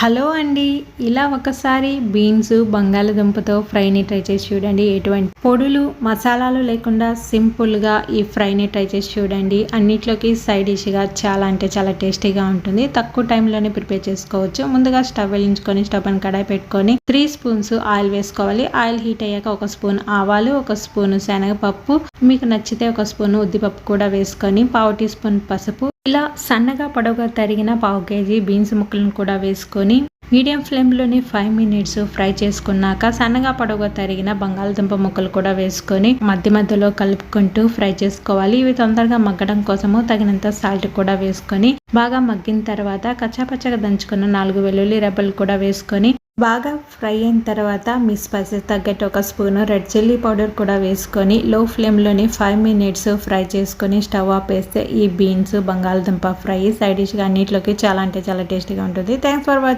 Hello అండి. ఇలా ఒకసారి బీన్స్ బంగాళదుంపతో ఫ్రైని ట్రై చేసి చూడండి ఎటువంటి పొడులు మసాలాలు లేకుండా సింపుల్గా ఈ ఫ్రైని ట్రై చేసి చూడండి. అన్నిట్లోకి సైడ్ డిష్గా చాలా అంటే చాలా టేస్టీగా ఉంటుంది. తక్కువ టైంలోనే ప్రిపేర్ చేసుకోవచ్చు. ముందుగా స్టవ్ వెలించుకొని స్టవ్ అని కడాయి పెట్టుకొని త్రీ స్పూన్స్ ఆయిల్ వేసుకోవాలి. ఆయిల్ హీట్ అయ్యాక ఒక స్పూన్ ఆవాలు ఒక స్పూన్ శనగపప్పు మీకు నచ్చితే ఒక స్పూన్ ఉద్దిపప్పు కూడా వేసుకొని పావు టీ స్పూన్ పసుపు ఇలా సన్నగా పొడవుగా తరిగిన పావు కేజీ బీన్స్ ముక్కలను కూడా వేసుకొని మీడియం ఫ్లేమ్లోనే ఫైవ్ మినిట్స్ ఫ్రై చేసుకున్నాక సన్నగా పొడవుగా తరిగిన బంగాళదుంప ముక్కలు కూడా వేసుకొని మధ్య మధ్యలో కలుపుకుంటూ ఫ్రై చేసుకోవాలి. ఇవి తొందరగా మగ్గడం కోసము తగినంత సాల్ట్ కూడా వేసుకొని బాగా మగ్గిన తర్వాత కచ్చాపచ్చగా దంచుకున్న నాలుగు వెల్లుల్లి రెబ్బలు కూడా వేసుకొని బాగా ఫ్రై అయిన తర్వాత మీ స్పైసెస్ తగ్గట్టు ఒక స్పూన్ రెడ్ చిల్లీ పౌడర్ కూడా వేసుకొని లో ఫ్లేమ్లోని ఫైవ్ మినిట్స్ ఫ్రై చేసుకొని స్టవ్ ఆఫ్ వేస్తే ఈ బీన్స్ బంగాళదుంప ఫ్రై సైడ్ డిష్గా అన్నింటిలోకి చాలా అంటే చాలా టేస్టీగా ఉంటుంది. Thanks for watching